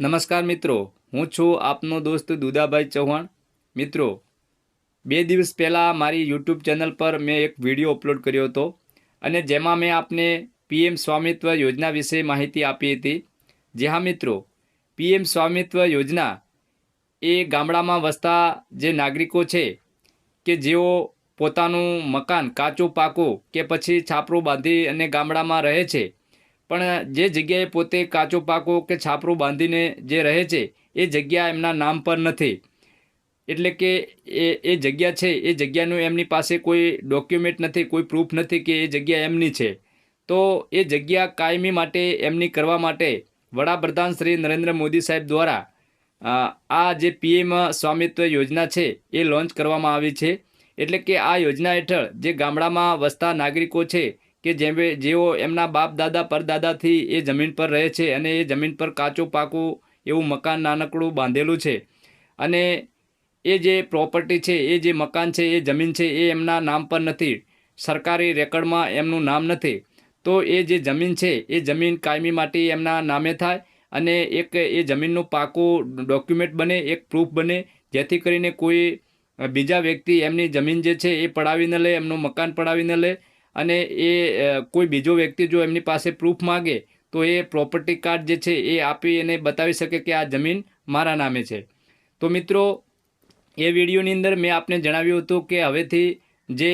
નમસ્કાર મિત્રો, હું છું આપનો દોસ્ત દુદાભાઈ ચૌહાણ. મિત્રો, બે દિવસ પહેલાં મારી યુટ્યુબ ચેનલ પર મેં એક વીડિયો અપલોડ કર્યો હતો અને જેમાં મેં આપને પીએમ સ્વામિત્વ યોજના વિશે માહિતી આપી હતી. જે હા મિત્રો, પીએમ સ્વામિત્વ યોજના એ ગામડામાં વસતા જે નાગરિકો છે કે જેઓ પોતાનું મકાન કાચું પાકું કે પછી છાપરું બાંધી અને ગામડામાં રહે છે પણ જે જગ્યાએ પોતે કાચો પાકો કે છાપરું બાંધીને જે રહે છે, એ જગ્યા એમના નામ પર નથી. એટલે કે એ એ જગ્યા છે, એ જગ્યાનું એમની પાસે કોઈ ડોક્યુમેન્ટ નથી, કોઈ પ્રૂફ નથી કે એ જગ્યા એમની છે. તો એ જગ્યા કાયમી માટે એમની કરવા માટે વડાપ્રધાન શ્રી નરેન્દ્ર મોદી સાહેબ દ્વારા આ જે પીએમ સ્વામિત્વ યોજના છે, એ લોન્ચ કરવામાં આવી છે. એટલે કે આ યોજના હેઠળ જે ગામડામાં વસતા નાગરિકો છે કે જેમ જેઓ એમના બાપ દાદા, પરદાદાથી એ જમીન પર રહે છે અને એ જમીન પર કાચું, પાકું એવું મકાન નાનકડું બાંધેલું છે. અને એ જે પ્રોપર્ટી છે, એ જે મકાન છે, એ જમીન છે, એ એમના નામ પર નથી. સરકારી રેકર્ડમાં એમનું નામ નથી. તો એ જે જમીન છે, એ જમીન કાયમી માટે એમના નામે થાય અને એક એ જમીનનું પાકું ડોક્યુમેન્ટ બને, એક પ્રૂફ બને, જેથી કરીને કોઈ બીજા વ્યક્તિ એમની જમીન જે છે, એ પડાવી ન લે, એમનું મકાન પડાવી ન લે અને એ કોઈ બીજો વ્યક્તિ જો એમની પાસે પ્રૂફ માગે, તો એ પ્રોપર્ટી કાર્ડ જે છે એ આપી અને બતાવી શકે કે આ જમીન મારા નામે છે. તો મિત્રો, એ વિડીયોની અંદર મેં આપને જણાવ્યું હતું કે હવેથી જે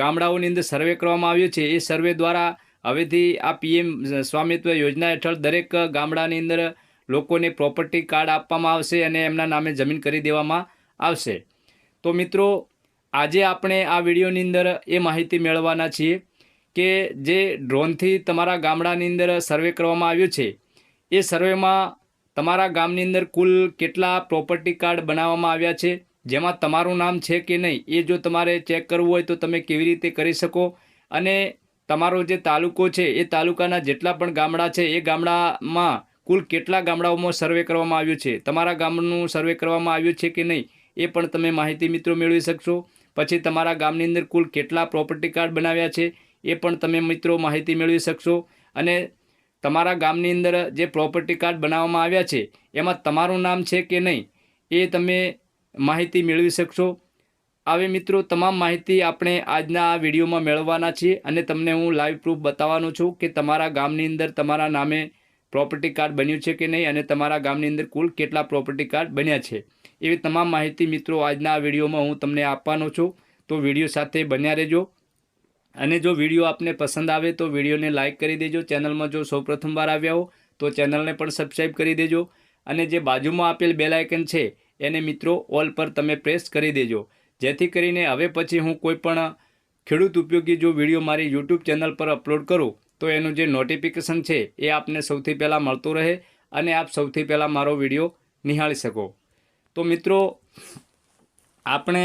ગામડાઓની અંદર સર્વે કરવામાં આવ્યો છે, એ સર્વે દ્વારા હવેથી આ પીએમ સ્વામિત્વ યોજના હેઠળ દરેક ગામડાની અંદર લોકોને પ્રોપર્ટી કાર્ડ આપવામાં આવશે અને એમના નામે જમીન કરી દેવામાં આવશે. તો મિત્રો આજે આપણે આ વિડીયોની અંદર એ માહિતી મેળવવાના છીએ કે જે ડ્રોનથી તમારા ગામડાની અંદર સર્વે કરવામાં આવ્યું છે, એ સર્વેમાં તમારા ગામની અંદર કુલ કેટલા પ્રોપર્ટી કાર્ડ બનાવવામાં આવ્યા છે, જેમાં તમારું નામ છે કે નહીં, એ જો તમારે ચેક કરવું હોય તો તમે કેવી રીતે કરી શકો અને તમારો જે તાલુકો છે, એ તાલુકાના જેટલા પણ ગામડા છે, એ ગામડામાં કુલ કેટલા ગામડાઓમાં સર્વે કરવામાં આવ્યું છે, તમારા ગામનું સર્વે કરવામાં આવ્યું છે કે નહીં, એ પણ તમે માહિતી મિત્રો મેળવી શકશો. પછી તમારા ગામની અંદર કુલ કેટલા પ્રોપર્ટી કાર્ડ બનાવ્યા છે એ પણ તમે મિત્રો માહિતી મેળવી શકશો. અને તમારા ગામની અંદર જે પ્રોપર્ટી કાર્ડ બનાવવામાં આવ્યા છે, એમાં તમારું નામ છે કે નહીં, એ તમે માહિતી મેળવી શકશો. આવી મિત્રો, તમામ માહિતી આપણે આજના આ વિડીયોમાં મેળવવાના છીએ અને તમને હું લાઈવ પ્રૂફ બતાવવાનો છું કે તમારા ગામની અંદર તમારા નામે પ્રોપર્ટી કાર્ડ બન્યું છે કે નહીં અને તમારા ગામની અંદર કુલ કેટલા પ્રોપર્ટી કાર્ડ બન્યા છે? એવી તમામ માહિતી મિત્રો આજના આ વિડીયોમાં હું તમને આપવાનો છું. તો વીડિયો સાથે બન્યા રહેજો. અને જો વીડિયો આપને પસંદ આવે તો વિડીયોને લાઇક કરી દેજો. ચેનલમાં જો સૌ પ્રથમવાર આવ્યા હો, તો ચેનલને પણ સબસ્ક્રાઈબ કરી દેજો. અને જે બાજુમાં આપેલ બેલ આઇકન છે, એને મિત્રો ઓલ પર તમે પ્રેસ કરી દેજો. જેથી કરીને હવે પછી હું કોઈ પણ ખેડૂત ઉપયોગી જો વીડિયો મારી યુટ્યુબ ચેનલ પર અપલોડ કરું તો એનું જે નોટિફિકેશન છે, એ આપને સૌથી પહેલાં મળતું રહે અને આપ સૌથી પહેલાં મારો વીડિયો નિહાળી શકો. તો મિત્રો, આપણે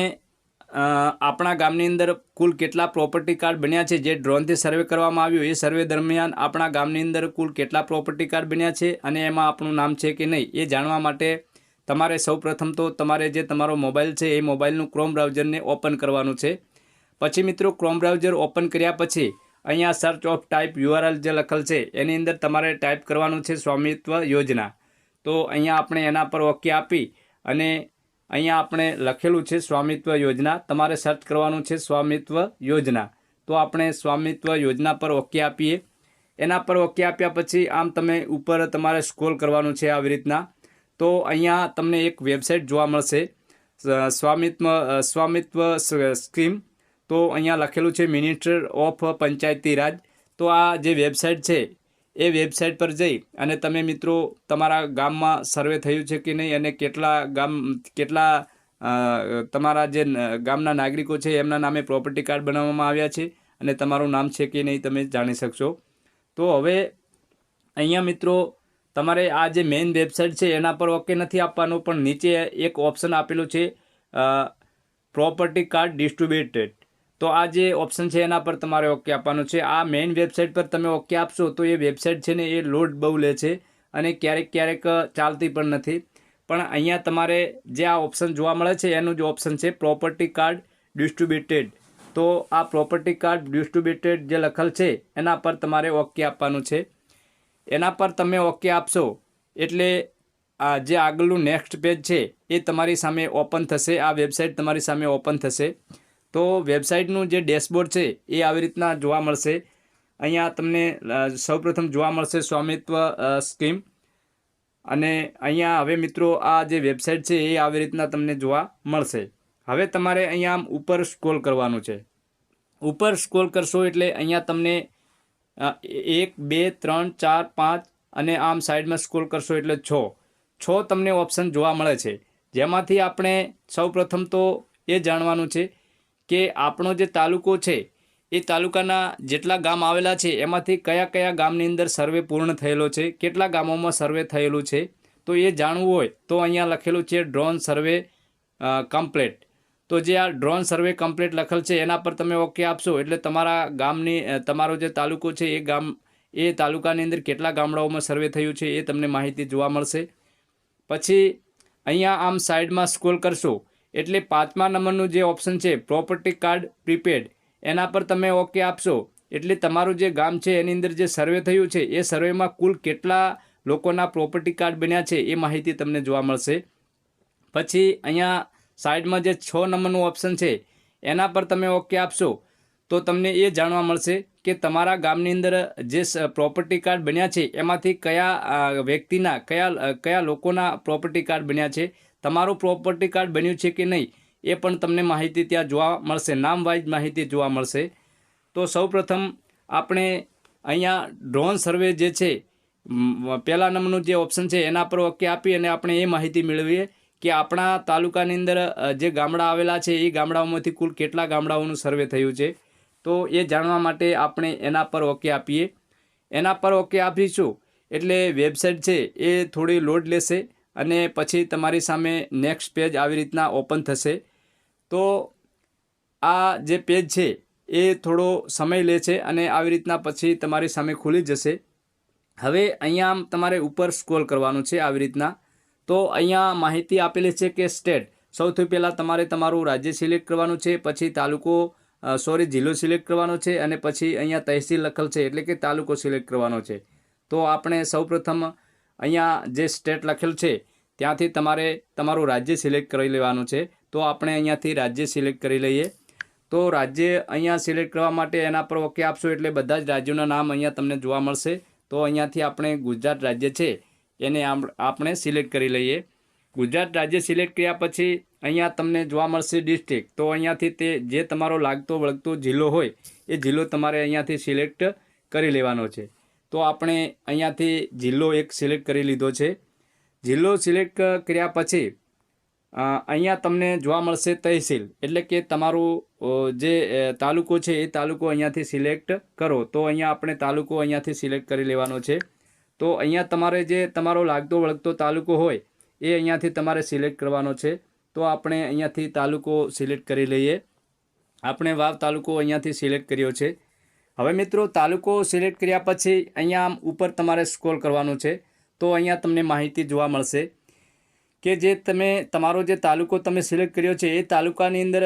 આપણા ગામની અંદર કુલ કેટલા પ્રોપર્ટી કાર્ડ બન્યા છે, જે ડ્રોનથી સર્વે કરવામાં આવ્યું, એ સર્વે દરમિયાન આપણા ગામની અંદર કુલ કેટલા પ્રોપર્ટી કાર્ડ બન્યા છે અને એમાં આપણું નામ છે કે નહીં, એ જાણવા માટે તમારે સૌપ્રથમ તો તમારે જે તમારો મોબાઈલ છે, એ મોબાઈલનું ક્રોમ બ્રાઉઝરને ઓપન કરવાનું છે. પછી મિત્રો ક્રોમ બ્રાઉઝર ઓપન કર્યા પછી અહીંયા સર્ચ ઓફ ટાઈપ યુઆરએલ જે લખેલ છે, એની અંદર તમારે ટાઈપ કરવાનું છે સ્વામિત્વ યોજના. તો અહીંયા આપણે એના પર ઓકે આપી અને અહીંયા આપણે લખેલું છે સ્વામિત્વ યોજના. તમારે સર્ચ કરવાનું છે સ્વામિત્વ યોજના. તો આપણે સ્વામિત્વ યોજના પર ઓકે આપીએ. એના પર ઓકે આપ્યા પછી આમ તમે ઉપર તમારે સ્ક્રોલ કરવાનું છે આવી રીતના. તો અહીંયા તમને એક વેબસાઇટ જોવા મળશે. સ્વામિત્વ સ્વામિત્વ સ્કીમ તો અહીંયા લખેલું છે મિનિસ્ટર ઓફ પંચાયતી રાજ તો આ જે વેબસાઇટ છે, એ વેબસાઇટ પર જઈ અને તમે મિત્રો તમારા ગામમાં સર્વે થયું છે કે નહીં અને કેટલા ગામ, કેટલા તમારા જે ગામના નાગરિકો છે એમના નામે પ્રોપર્ટી કાર્ડ બનાવવામાં આવ્યા છે અને તમારું નામ છે કે નહીં તમે જાણી શકશો. તો હવે અહીંયા મિત્રો તમારે આ જે મેઇન વેબસાઇટ છે એના પર ઓકે નથી આપવાનું પણ નીચે એક ઓપ્શન આપેલું છે પ્રોપર્ટી કાર્ડ ડિસ્ટ્રીબ્યુટેડ તો આ જે ઓપ્શન છે એના પર તમારે ઓકે આપવાનું છે. આ મેઇન વેબસાઇટ પર તમે ઓકે આપશો તો એ વેબસાઇટ છે ને એ લોડ બહુ લે છે અને ક્યારેક ક્યારેક ચાલતી પણ નથી. પણ અહીંયા તમારે જે આ ઓપ્શન જોવા મળે છે એનું જે ઓપ્શન છે પ્રોપર્ટી કાર્ડ ડિસ્ટ્રીબ્યુટેડ તો આ પ્રોપર્ટી કાર્ડ ડિસ્ટ્રીબ્યુટેડ જે લખેલ છે એના પર તમારે ઓકે આપવાનું છે. એના પર તમે ઓકે આપશો એટલે આ જે આગળનું નેક્સ્ટ પેજ છે એ તમારી સામે ઓપન થશે. આ વેબસાઇટ તમારી સામે ઓપન થશે. તો વેબસાઇટનું જે ડેશબોર્ડ છે, એ આવી રીતના જોવા મળશે. અહીંયા તમને સૌપ્રથમ જોવા મળશે સ્વામિત્વ સ્કીમ. અને અહીંયા હવે મિત્રો આ જે વેબસાઇટ છે, એ આવી રીતના તમને જોવા મળશે. હવે તમારે અહીંયા આમ ઉપર સ્ક્રોલ કરવાનું છે. ઉપર સ્ક્રોલ કરશો એટલે અહીંયા તમને એક, બે, ત્રણ, ચાર, પાંચ અને આમ સાઈડમાં સ્ક્રોલ કરશો એટલે છ. છ તમને ઓપ્શન જોવા મળે છે. જેમાંથી આપણે સૌપ્રથમ તો એ જાણવાનું છે કે આપણો જે તાલુકો છે, એ તાલુકાના જેટલા ગામ આવેલા છે, એમાંથી કયા કયા ગામની અંદર સર્વે પૂર્ણ થયેલો છે, કેટલા ગામોમાં સર્વે થયેલું છે, તો એ જાણવું હોય, તો અહીંયા લખેલું છે ડ્રોન સર્વે કમ્પ્લેટ. તો જે આ ડ્રોન સર્વે કમ્પ્લેટ લખેલ છે, એના પર તમે ઓકે આપશો, એટલે તમારા ગામની તમારો જે તાલુકો છે, એ ગામ, એ તાલુકાની અંદર કેટલા ગામડાઓમાં સર્વે થયું છે, એ તમને માહિતી જોવા મળશે. પછી અહીંયા આમ સાઈડમાં સ્ક્રોલ કરશો એટલે પાંચમા નંબરનું જે ઓપ્શન છે પ્રોપર્ટી કાર્ડ પ્રીપેડ એના પર તમે ઓકે આપશો. એટલે તમારું જે ગામ છે, એની અંદર જે સર્વે થયું છે, એ સર્વેમાં કુલ કેટલા લોકોના પ્રોપર્ટી કાર્ડ બન્યા છે, એ માહિતી તમને જોવા મળશે. પછી અહીંયા સાઈડમાં જે છ નંબરનું ઓપ્શન છે, એના પર તમે ઓકે આપશો. તો તમને એ જાણવા મળશે કે તમારા ગામની અંદર જે પ્રોપર્ટી કાર્ડ બન્યા છે, એમાંથી કયા વ્યક્તિના, કયા કયા લોકોના પ્રોપર્ટી કાર્ડ બન્યા છે તમારું પ્રોપર્ટી કાર્ડ બન્યું છે કે નહીં, એ પણ તમને માહિતી ત્યાં જોવા મળશે નામ વાઇઝ માહિતી જોવા મળશે. તો સૌપ્રથમ આપણે અહીંયા ડ્રોન સર્વે જે છે પહેલા નંબરનું જે ઓપ્શન છે, એના પર ઓકે આપી અને આપણે એ માહિતી મેળવીએ કે આપણા તાલુકાની અંદર જે ગામડા આવેલા છે, એ ગામડાઓમાંથી કુલ કેટલા ગામડાઓનું સર્વે થયું છે. તો એ જાણવા માટે આપણે એના પર ઓકે આપીએ. એના પર ઓકે આપીશું એટલે વેબસાઇટ છે, એ થોડી લોડ લેશે. અને પછી તમારી સામે નેક્સ્ટ પેજ આવી રીતના ઓપન થશે. તો આ જે પેજ છે, એ થોડો સમય લે છે અને આવી રીતના પછી તમારી સામે ખુલી જશે. હવે અહીંયા તમારે ઉપર સ્ક્રોલ કરવાનું છે આવી રીતના. તો અહીંયા માહિતી આપેલી છે કે સ્ટેટ સૌથી પહેલાં તમારે તમારું રાજ્ય સિલેક્ટ કરવાનું છે, પછી તાલુકો સોરી જિલ્લો સિલેક્ટ કરવાનો છે અને પછી અહીંયા તહેસીલ લખેલ છે એટલે કે તાલુકો સિલેક્ટ કરવાનો છે. તો આપણે સૌપ્રથમ અહીંયા જે સ્ટેટ લખેલ છે, ત્યાંથી તમારે તમારું રાજ્ય સિલેક્ટ કરી લેવાનું છે. તો આપણે અહીંયાથી રાજ્ય સિલેક્ટ કરી લઈએ. તો રાજ્ય અહીંયા સિલેક્ટ કરવા માટે એના પર ઓકે આપશો એટલે બધા જ રાજ્યોના નામ અહીંયા તમને જોવા મળશે. તો અહીંયાથી આપણે ગુજરાત રાજ્ય છે, એને આપણે સિલેક્ટ કરી લઈએ. ગુજરાત રાજ્ય સિલેક્ટ કર્યા પછી અહીંયા તમને જોવા મળશે ડિસ્ટ્રિક્ટ. તો અહીંયાથી તે જે તમારો લાગતો વળગતો જિલ્લો હોય, એ જિલ્લો તમારે અહીંયાથી સિલેક્ટ કરી લેવાનો છે. તો આપણે અહીંયાથી જિલ્લો એક સિલેક્ટ કરી લીધો છે. જિલ્લો સિલેક્ટ કર્યા પછી અહીંયા તમને જોવા મળશે તહેસીલ. એટલે કે તમારું જે તાલુકો છે એ તાલુકો અહીંયાથી સિલેક્ટ કરો. તો અહીંયા આપણે તાલુકો અહીંયાથી સિલેક્ટ કરી લેવાનો છે. તો અહીંયા તમારે જે તમારો લાગતો વળગતો તાલુકો હોય, એ અહીંયાથી તમારે સિલેક્ટ કરવાનો છે. તો આપણે અહીંયાથી તાલુકો સિલેક્ટ કરી લઈએ. આપણે વાવ તાલુકો અહીંયાથી સિલેક્ટ કર્યો છે. હવે મિત્રો, તાલુકો સિલેક્ટ કર્યા પછી અહીંયા આમ ઉપર તમારે સ્ક્રોલ કરવાનું છે. તો અહીંયા તમને માહિતી જોવા મળશે કે જે તમે, તમારો જે તાલુકો તમે સિલેક્ટ કર્યો છે, એ તાલુકાની અંદર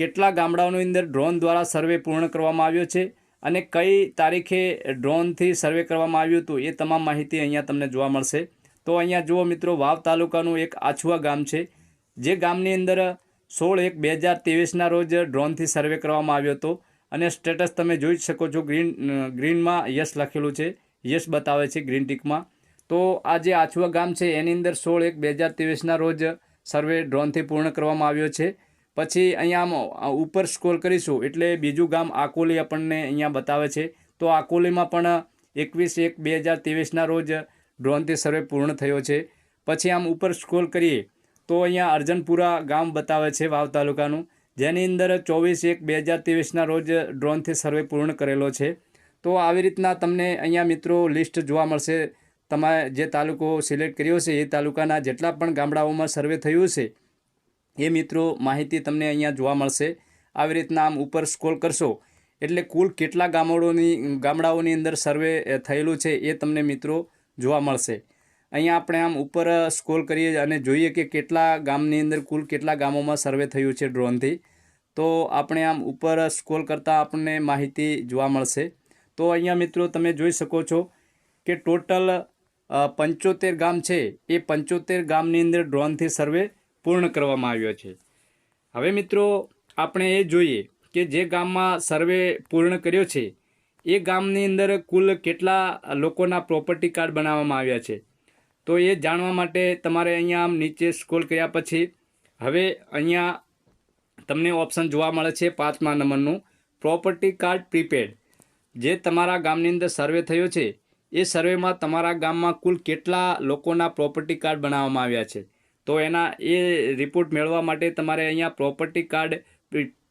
કેટલા ગામડાઓની અંદર ડ્રોન દ્વારા સર્વે પૂર્ણ કરવામાં આવ્યો છે અને કઈ તારીખે ડ્રોનથી સર્વે કરવામાં આવ્યું હતું, એ તમામ માહિતી અહીંયા તમને જોવા મળશે. તો અહીંયા જુઓ મિત્રો, વાવ તાલુકાનું એક આછુઆ ગામ છે, જે ગામની અંદર સોળ એક બે હજાર ત્રેવીસના રોજ ડ્રોનથી સર્વે કરવામાં આવ્યો હતો. અને સ્ટેટસ તમે જોઈ જ શકો છો ગ્રીન ગ્રીનમાં યસ લખેલું છે. યસ બતાવે છે ગ્રીન ટીકમાં. તો આ જે આછુઆ ગામ છે, એની અંદર સોળ એક બે હજાર ત્રેવીસના રોજ સર્વે ડ્રોનથી પૂર્ણ કરવામાં આવ્યો છે. પછી અહીંયા આમ ઉપર સ્ક્રોલ કરીશું, એટલે બીજું ગામ આકોલી આપણને અહીંયા બતાવે છે. તો આકોલીમાં પણ એકવીસ એક બે હજાર ત્રેવીસના રોજ ડ્રોનથી સર્વે પૂર્ણ થયો છે. પછી આમ ઉપર સ્ક્રોલ કરીએ, તો અહીંયા અર્જનપુરા ગામ બતાવે છે વાવ તાલુકાનું. જેની અંદર ચોવીસ એક બે હજાર ત્રેવીસના રોજ ડ્રોનથી સર્વે પૂર્ણ કરેલો છે. તો આવી રીતના તમને અહીંયા મિત્રો લિસ્ટ જોવા મળશે. તમારે જે તાલુકો સિલેક્ટ કર્યો છે, એ તાલુકાના જેટલા પણ ગામડાઓમાં સર્વે થયું છે, એ મિત્રો માહિતી તમને અહીંયા જોવા મળશે. આવી રીતના આમ ઉપર સ્ક્રોલ કરશો, એટલે કુલ કેટલા ગામડોની, ગામડાઓની અંદર સર્વે થયેલું છે, એ તમને મિત્રો જોવા મળશે. અહીંયા આપણે આમ ઉપર સ્ક્રોલ કરીએ અને જોઈએ કે કેટલા ગામની અંદર કુલ કેટલા ગામોમાં સર્વે થયું છે ડ્રોનથી. તો આપણે આમ ઉપર સ્ક્રોલ કરતાં આપણને માહિતી જોવા મળશે. તો અહીંયા મિત્રો તમે જોઈ શકો છો કે ટોટલ પંચોતેર ગામ છે. એ પંચોતેર ગામની અંદર ડ્રોનથી સર્વે પૂર્ણ કરવામાં આવ્યો છે. હવે મિત્રો આપણે એ જોઈએ કે જે ગામમાં સર્વે પૂર્ણ કર્યો છે, એ ગામની અંદર કુલ કેટલા લોકોના પ્રોપર્ટી કાર્ડ બનાવવામાં આવ્યા છે? તો એ જાણવા માટે તમારે અહીંયા આમ નીચે સ્ક્રોલ કર્યા પછી હવે અહીંયા તમને ઓપ્શન જોવા મળે છે પાંચમા નંબરનું. પ્રોપર્ટી કાર્ડ પ્રીપેડ જે તમારા ગામની અંદર સર્વે થયો છે, એ સર્વેમાં તમારા ગામમાં કુલ કેટલા લોકોના પ્રોપર્ટી કાર્ડ બનાવવામાં આવ્યા છે? તો એના, એ રિપોર્ટ મેળવવા માટે તમારે અહીંયા પ્રોપર્ટી કાર્ડ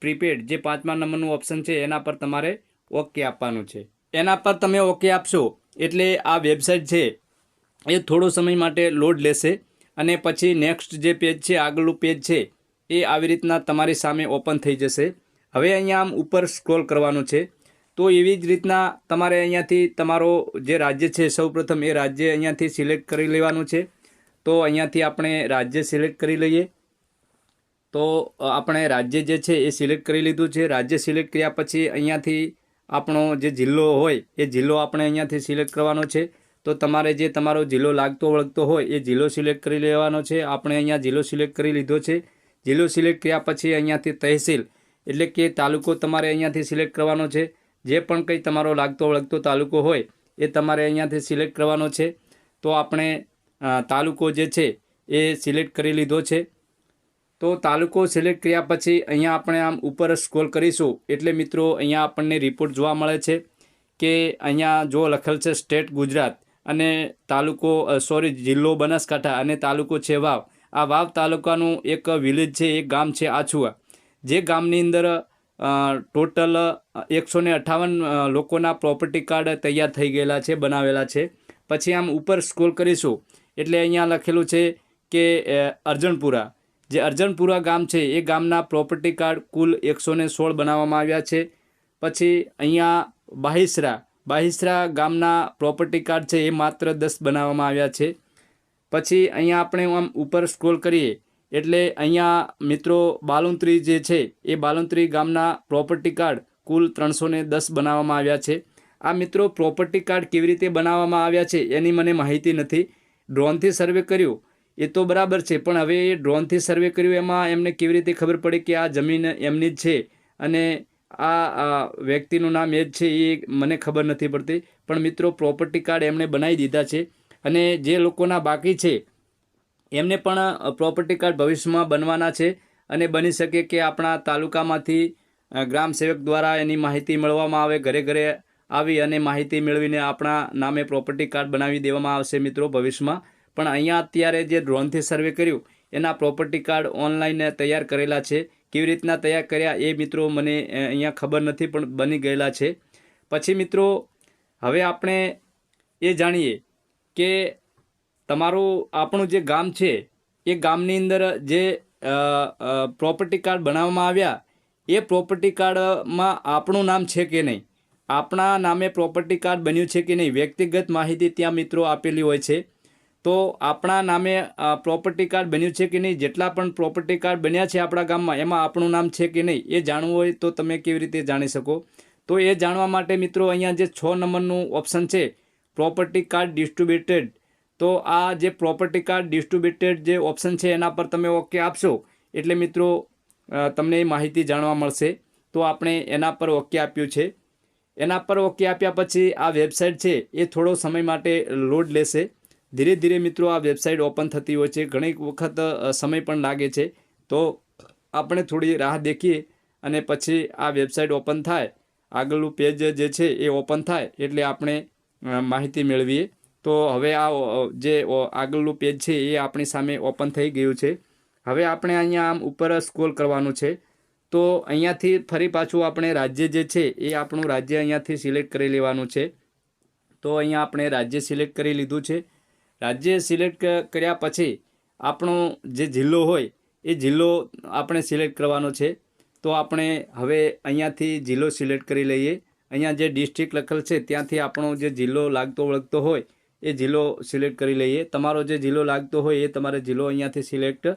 પ્રીપેડ જે પાંચમા નંબરનું ઓપ્શન છે, એના પર તમારે ઓકે આપવાનું છે. એના પર તમે ઓકે આપશો એટલે આ વેબસાઇટ છે, એ થોડો સમય માટે લોડ લેશે અને પછી નેક્સ્ટ જે પેજ છે, આગળનું પેજ છે એ આવી રીતના તમારી સામે ઓપન થઈ જશે. હવે અહીંયા આમ ઉપર સ્ક્રોલ કરવાનું છે. તો એવી જ રીતના તમારે અહીંયાથી તમારો જે રાજ્ય છે, સૌપ્રથમ એ રાજ્ય અહીંયાથી સિલેક્ટ કરી લેવાનું છે. તો અહીંયાથી આપણે રાજ્ય સિલેક્ટ કરી લઈએ. તો આપણે રાજ્ય જે છે એ સિલેક્ટ કરી લીધું છે. રાજ્ય સિલેક્ટ કર્યા પછી અહીંયાથી આપણો જે જિલ્લો હોય, એ જિલ્લો આપણે અહીંયાથી સિલેક્ટ કરવાનો છે. તો તમારે જે તમારો જિલ્લો લાગતો વળગતો હોય, એ જિલ્લો સિલેક્ટ કરી લેવાનો છે. આપણે અહીંયા જિલ્લો સિલેક્ટ કરી લીધો છે. જિલ્લો સિલેક્ટ કર્યા પછી અહીંયાથી તહેસીલ, એટલે કે તાલુકો તમારે અહીંયાથી સિલેક્ટ કરવાનો છે. જે પણ કંઈ તમારો લાગતો વળગતો તાલુકો હોય, એ તમારે અહીંયાથી સિલેક્ટ કરવાનો છે. તો આપણે તાલુકો જે છે, એ સિલેક્ટ કરી લીધો છે. તો તાલુકો સિલેક્ટ કર્યા પછી અહીંયા આપણે આમ ઉપર સ્ક્રોલ કરીશું. એટલે મિત્રો, અહીંયા આપણને રિપોર્ટ જોવા મળે છે કે અહીંયા જો લખેલ છે સ્ટેટ ગુજરાત અને તાલુકો સોરી, જિલ્લો બનાસકાંઠા અને તાલુકો છે વાવ આ વાવ તાલુકાનું એક વિલેજ છે એક ગામ છે આછુઆ. જે ગામની અંદર ટોટલ એકસો ને અઠ્ઠાવન લોકોના પ્રોપર્ટી કાર્ડ તૈયાર થઈ ગયેલા છે બનાવેલા છે. પછી આમ ઉપર સ્ક્રોલ કરીશું એટલે અહીંયા લખેલું છે કે અ, અરજણપુરા. જે અરજણપુરા ગામ છે એ ગામના પ્રોપર્ટી કાર્ડ કુલ એકસો ને સોળ બનાવવામાં આવ્યા છે. પછી અહીંયા બાહિસરા બાહિસરા ગામના પ્રોપર્ટી કાર્ડ છે એ માત્ર દસ બનાવવામાં આવ્યા છે. પછી અહીંયા આપણે આમ ઉપર સ્ક્રોલ કરીએ, એટલે અહીંયા મિત્રો બાલુંત્રી જે છે, એ બાલુંત્રી ગામના પ્રોપર્ટી કાર્ડ કુલ ત્રણસો દસ બનાવવામાં આવ્યા છે. આ મિત્રો પ્રોપર્ટી કાર્ડ કેવી રીતે બનાવવામાં આવ્યા છે, એની મને માહિતી નથી. ડ્રોનથી સર્વે કર્યું, એ તો બરાબર છે, પણ હવે એ ડ્રોનથી સર્વે કર્યું, એમાં એમને કેવી રીતે ખબર પડી કે આ જમીન એમની જ છે? અને આ વ્યક્તિનું નામ એ જ છે, એ મને ખબર નથી પડતી. પણ મિત્રો પ્રોપર્ટી કાર્ડ એમણે બનાવી દીધા છે. અને જે લોકોના બાકી છે, એમને પણ પ્રોપર્ટી કાર્ડ ભવિષ્યમાં બનવાના છે અને બની શકે કે આપણા તાલુકામાંથી ગ્રામ સેવક દ્વારા એની માહિતી મળવામાં આવે, ઘરે ઘરે આવી અને માહિતી મેળવીને આપણા નામે પ્રોપર્ટી કાર્ડ બનાવી દેવામાં આવશે મિત્રો ભવિષ્યમાં. પણ અહીંયા અત્યારે જે ડ્રોનથી સર્વે કર્યું, એના પ્રોપર્ટી કાર્ડ ઓનલાઈન તૈયાર કરેલા છે. કેવી રીતના તૈયાર કર્યા એ મિત્રો મને અહીંયા ખબર નથી, પણ બની ગયેલા છે. પછી મિત્રો, હવે આપણે એ જાણીએ કે તમારું, આપણું જે ગામ છે, એ ગામની અંદર જે પ્રોપર્ટી કાર્ડ બનાવવામાં આવ્યા, એ પ્રોપર્ટી કાર્ડમાં આપણું નામ છે કે નહીં? આપણા નામે પ્રોપર્ટી કાર્ડ બન્યું છે કે નહીં? વ્યક્તિગત માહિતી ત્યાં મિત્રો આપેલી હોય છે. તો આપણા નામે પ્રોપર્ટી કાર્ડ બન્યું છે કે નહીં? જેટલા પણ પ્રોપર્ટી કાર્ડ બન્યા છે આપણા ગામમાં, એમાં આપણું નામ છે કે નહીં? એ જાણવું હોય તો તમે કેવી રીતે જાણી શકો? તો એ જાણવા માટે મિત્રો, અહીંયા જે છ નંબરનું ઓપ્શન છે પ્રોપર્ટી કાર્ડ ડિસ્ટ્રીબ્યુટેડ તો આ જે પ્રોપર્ટી કાર્ડ ડિસ્ટ્રીબ્યુટેડ જે ઓપ્શન છે, એના પર તમે ઓકે આપશો. એટલે મિત્રો તમને એ માહિતી જાણવા મળશે. તો આપણે એના પર ઓકે આપ્યું છે. એના પર ઓકે આપ્યા પછી આ વેબસાઇટ છે, એ થોડો સમય માટે લોડ લેશે. ધીરે ધીરે મિત્રો, આ વેબસાઇટ ઓપન થતી હોય છે. ઘણી વખત સમય પણ લાગે છે. તો આપણે થોડી રાહ દેખીએ અને પછી આ વેબસાઇટ ઓપન થાય. આગળનું પેજ જે છે, એ ઓપન થાય. એટલે આપણે માહિતી મેળવીએ. તો હવે આ જે આગળનું પેજ છે એ આપણી સામે ઓપન થઈ ગયું છે. હવે આપણે અહીંયા આમ ઉપર સ્ક્રોલ કરવાનું છે. તો અહીંયાથી ફરી પાછું આપણે રાજ્ય જે છે એ આપણું રાજ્ય અહીંયાથી સિલેક્ટ કરી લેવાનું છે. તો અહીંયા આપણે રાજ્ય સિલેક્ટ કરી લીધું છે. રાજ્ય સિલેક્ટ કર્યા પછી આપણો જે જિલ્લો હોય એ જિલ્લો આપણે સિલેક્ટ કરવાનો છે. તો આપણે હવે અહીંયાથી જિલ્લો સિલેક્ટ કરી લઈએ. અહીંયા જે ડિસ્ટ્રિક્ટ લખેલ છે, ત્યાંથી આપણો જે જિલ્લો લાગતો વળગતો હોય, એ જિલ્લો સિલેક્ટ કરી લઈએ. તમારો જે જિલ્લો લાગતો હોય, એ તમારે જિલ્લો અહીંયાથી સિલેક્ટ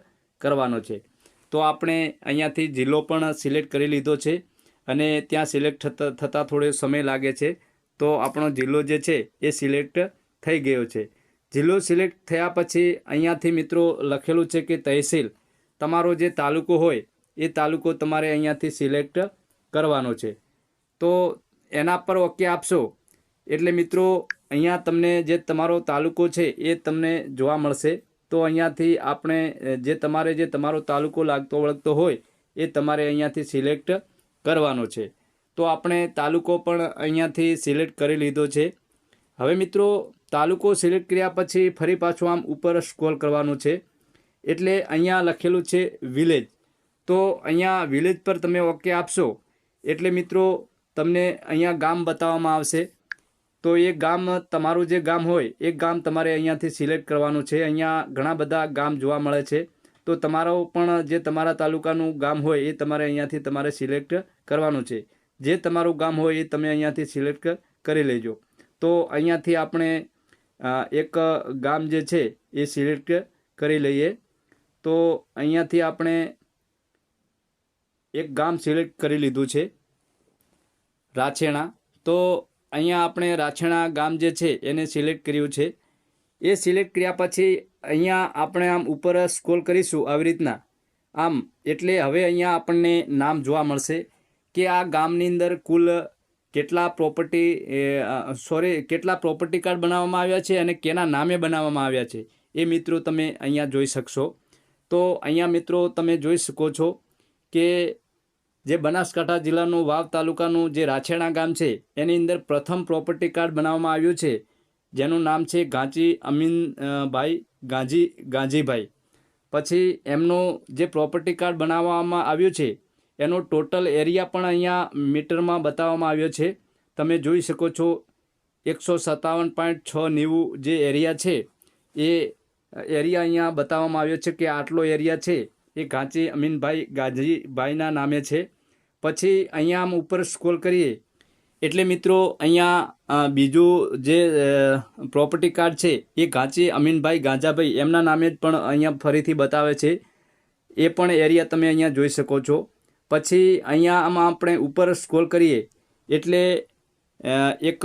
કરવાનો છે. તો આપણે અહીંયાથી જિલ્લો પણ સિલેક્ટ કરી લીધો છે અને ત્યાં સિલેક્ટ થતાં થતાં થોડો સમય લાગે છે. તો આપણો જિલ્લો જે છે, એ સિલેક્ટ થઈ ગયો છે. જિલ્લો સિલેક્ટ થયા પછી અહીંયાથી મિત્રો લખેલું છે કે તહેસીલ. તમારો જે તાલુકો હોય, એ તાલુકો તમારે અહીંયાથી સિલેક્ટ કરવાનો છે. તો એના પર ઓકે આપશો? એટલે મિત્રો, અહીંયા તમને જે તમારો તાલુકો છે એ તમને જોવા મળશે. તો અહીંયાથી આપણે જે તમારે જે તમારો તાલુકો લાગતો વળગતો હોય, એ તમારે અહીંયાથી સિલેક્ટ કરવાનો છે. તો આપણે તાલુકો પણ અહીંયાથી સિલેક્ટ કરી લીધો છે. હવે મિત્રો, તાલુકો સિલેક્ટ કર્યા પછી ફરી પાછું આમ ઉપર સ્ક્રોલ કરવાનું છે. એટલે અહીંયા લખેલું છે વિલેજ. તો અહીંયા વિલેજ પર તમે ઓકે આપશો. એટલે મિત્રો તમને અહીંયા ગામ બતાવવામાં આવશે. તો એ ગામ, તમારું જે ગામ હોય, એ ગામ તમારે અહીંયાથી સિલેક્ટ કરવાનું છે. અહીંયા ઘણા બધા ગામ જોવા મળે છે. તો તમારો પણ જે તમારા તાલુકાનું ગામ હોય, એ તમારે અહીંયાથી તમારે સિલેક્ટ કરવાનું છે. જે તમારું ગામ હોય, એ તમે અહીંયાથી સિલેક્ટ કરી લેજો. તો અહીંયાથી આપણે એક ગામ જે છે, એ સિલેક્ટ કરી લઈએ. તો અહીંયાથી આપણે એક ગામ સિલેક્ટ કરી લીધું છે. રાછેણા. તો અહીંયા આપણે રાછેણા ગામ જે છે, એને સિલેક્ટ કર્યું છે. એ સિલેક્ટ કર્યા પછી અહીંયા આપણે આમ ઉપર સ્ક્રોલ કરીશું આવી રીતના. આમ એટલે હવે અહીંયા આપણને નામ જોવા મળશે કે આ ગામની અંદર કુલ કેટલા પ્રોપર્ટી સોરી કેટલા પ્રોપર્ટી કાર્ડ બનાવવામાં આવ્યા છે અને કેના નામે બનાવવામાં આવ્યા છે. એ મિત્રો તમે અહીંયા જોઈ શકશો. તો અહીંયા મિત્રો તમે જોઈ શકો છો કે જે બનાસકાંઠા જિલ્લાનું વાવ તાલુકાનું જે રાછેણા ગામ છે એની અંદર પ્રથમ પ્રોપર્ટી કાર્ડ બનાવવામાં આવ્યું છે જેનું નામ છે ગાંચી અમીન અ, ભાઈ ગાંજી ગાંજીભાઈ. પછી એમનું જે પ્રોપર્ટી કાર્ડ બનાવવામાં આવ્યું છે એનો ટોટલ એરિયા પણ અહીંયા મીટરમાં બતાવવામાં આવ્યો છે. તમે જોઈ શકો છો એકસો સત્તાવન પોઈન્ટ છ નેવું જે એરિયા છે એ એરિયા અહીંયા બતાવવામાં આવ્યો છે કે આટલો એરિયા છે. એ ગાંચી અમીનભાઈ ગાજીભાઈના નામે છે. પછી અહીંયા આમ ઉપર સ્ક્રોલ કરીએ, એટલે મિત્રો અહીંયા બીજું જે પ્રોપર્ટી કાર્ડ છે, એ ગાંચી અમીનભાઈ ગાંજાભાઈ એમના નામે જ પણ અહીંયા ફરીથી બતાવે છે. એ પણ એરિયા તમે અહીંયા જોઈ શકો છો. પછી અહીંયા આમાં આપણે ઉપર સ્ક્રોલ કરીએ, એટલે એક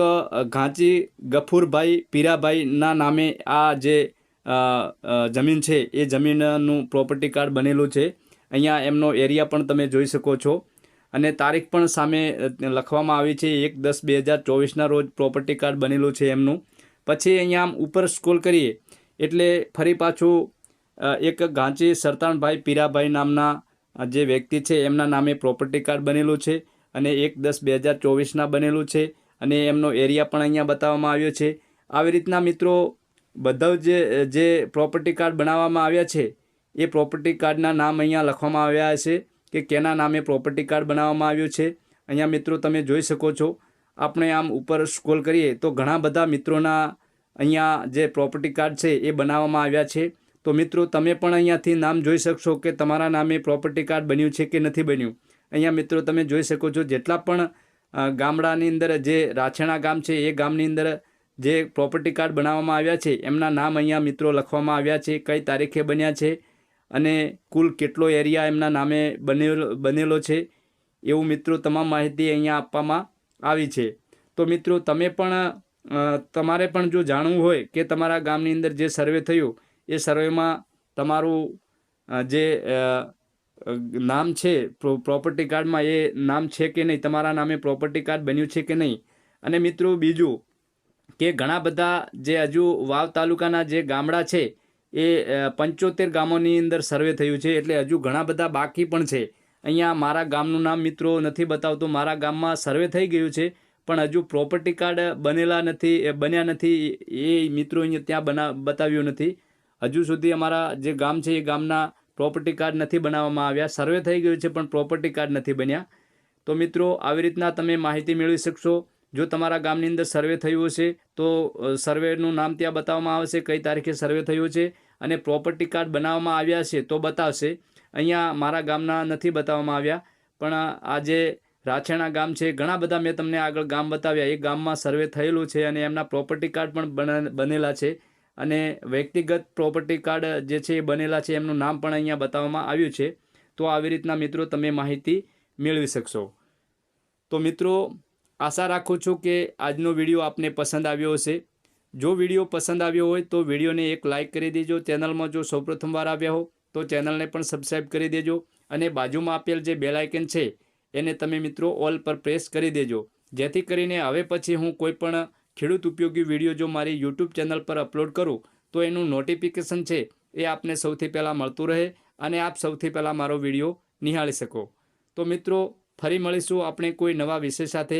ઘાંચી ગફુરભાઈ પીરાભાઈના નામે આ જે જમીન છે, એ જમીનનું પ્રોપર્ટી કાર્ડ બનેલું છે. અહીંયા એમનો એરિયા પણ તમે જોઈ શકો છો. અને તારીખ પણ સામે લખવામાં આવી છે, એક દસ બે હજાર ચોવીસના રોજ પ્રોપર્ટી કાર્ડ બનેલું છે એમનું. પછી અહીંયા આમ ઉપર સ્ક્રોલ કરીએ, એટલે ફરી પાછું એક ગાંચી સરતાણભાઈ પીરાભાઈ નામના જે વ્યક્તિ છે, એમના નામે પ્રોપર્ટી કાર્ડ બનેલું છે. અને એક દસ બે હજાર ચોવીસના બનેલું છે. અને એમનો એરિયા પણ અહીંયા બતાવવામાં આવ્યો છે. આવી રીતના મિત્રો બધા જે જે પ્રોપર્ટી કાર્ડ બનાવવામાં આવ્યા છે, એ પ્રોપર્ટી કાર્ડના નામ અહીંયા લખવામાં આવ્યા છે કે કેના નામે પ્રોપર્ટી કાર્ડ બનાવવામાં આવ્યું છે. અહીંયા મિત્રો તમે જોઈ શકો છો. આપણે આમ ઉપર સ્ક્રોલ કરીએ તો ઘણા બધા મિત્રોના અહીંયા જે પ્રોપર્ટી કાર્ડ છે એ બનાવવામાં આવ્યા છે. તો મિત્રો તમે પણ અહીંયાથી નામ જોઈ શકશો કે તમારા નામે પ્રોપર્ટી કાર્ડ બન્યું છે કે નથી બન્યું. અહીંયા મિત્રો તમે જોઈ શકો છો જેટલા પણ ગામડાની અંદર જે રાછેણા ગામ છે એ ગામની અંદર જે પ્રોપર્ટી કાર્ડ બનાવવામાં આવ્યા છે, એમના નામ અહીંયા મિત્રો લખવામાં આવ્યા છે, કઈ તારીખે બન્યા છે અને કુલ કેટલો એરિયા એમના નામે બનેલો બનેલો છે એવું મિત્રો તમામ માહિતી અહીંયા આપવામાં આવી છે. તો મિત્રો તમે પણ તમારે પણ જો જાણવું હોય કે તમારા ગામની અંદર જે સર્વે થયું, એ સર્વેમાં તમારું જે નામ છે પ્રોપર્ટી કાર્ડમાં એ નામ છે કે નહીં, તમારા નામે પ્રોપર્ટી કાર્ડ બન્યું છે કે નહીં? અને મિત્રો બીજું કે ઘણા બધા જે હજુ વાવ તાલુકાના જે ગામડા છે, એ પંચોતેર ગામોની અંદર સર્વે થયું છે. એટલે હજુ ઘણા બધા બાકી પણ છે. અહીંયા મારા ગામનું નામ મિત્રો નથી બતાવતું. મારા ગામમાં સર્વે થઈ ગયું છે, પણ હજુ પ્રોપર્ટી કાર્ડ બનેલા નથી બન્યા નથી. એ મિત્રો અહીંયા ત્યાં બના, બતાવ્યું નથી. હજુ સુધી અમારા જે ગામ છે, એ ગામના પ્રોપર્ટી કાર્ડ નથી બનાવવામાં આવ્યા. સર્વે થઈ ગયું છે, પણ પ્રોપર્ટી કાર્ડ નથી બન્યા. તો મિત્રો, આવી રીતના તમે માહિતી મેળવી શકશો. જો તમારા ગામની અંદર સર્વે થયું હશે, તો સર્વેનું નામ ત્યાં બતાવવામાં આવશે કઈ તારીખે સર્વે થયું છે, અને પ્રોપર્ટી કાર્ડ બનાવવામાં આવ્યા છે તો બતાવશે. અહીંયા મારા ગામના નથી બતાવવામાં આવ્યા, પણ આ જે રાછેણા ગામ છે, ઘણા બધા મેં તમને આગળ ગામ બતાવ્યા. એ ગામમાં સર્વે થયેલું છે અને એમના પ્રોપર્ટી કાર્ડ પણ બના- બનેલા છે. અને વ્યક્તિગત પ્રોપર્ટી કાર્ડ જે છે એ બનેલા છે, એમનું નામ પણ અહીંયા બતાવવામાં આવ્યું છે. તો આવી રીતના મિત્રો તમે માહિતી મેળવી શકશો. તો મિત્રો આશા રાખું છું કે આજનો વીડિયો આપને પસંદ આવ્યો હશે. જો વીડિયો પસંદ આવ્યો હોય તો વિડીયોને એક લાઇક કરી દેજો. ચેનલમાં જો સૌપ્રથમવાર આવ્યા હો તો ચેનલને પણ સબસ્ક્રાઈબ કરી દેજો અને બાજુમાં આપેલ જે બેલાઇકન છે એને તમે મિત્રો ઓલ પર પ્રેસ કરી દેજો. જેથી કરીને હવે પછી હું કોઈપણ ખેડૂત ઉપયોગી વીડિયો જો મારી યુટ્યુબ ચેનલ પર અપલોડ કરું તો એનું નોટિફિકેશન છે એ આપને સૌથી પહેલાં મળતું રહે અને આપ સૌથી પહેલાં મારો વીડિયો નિહાળી શકો. તો મિત્રો, ફરી મળીશું આપણે કોઈ નવા વિષય સાથે.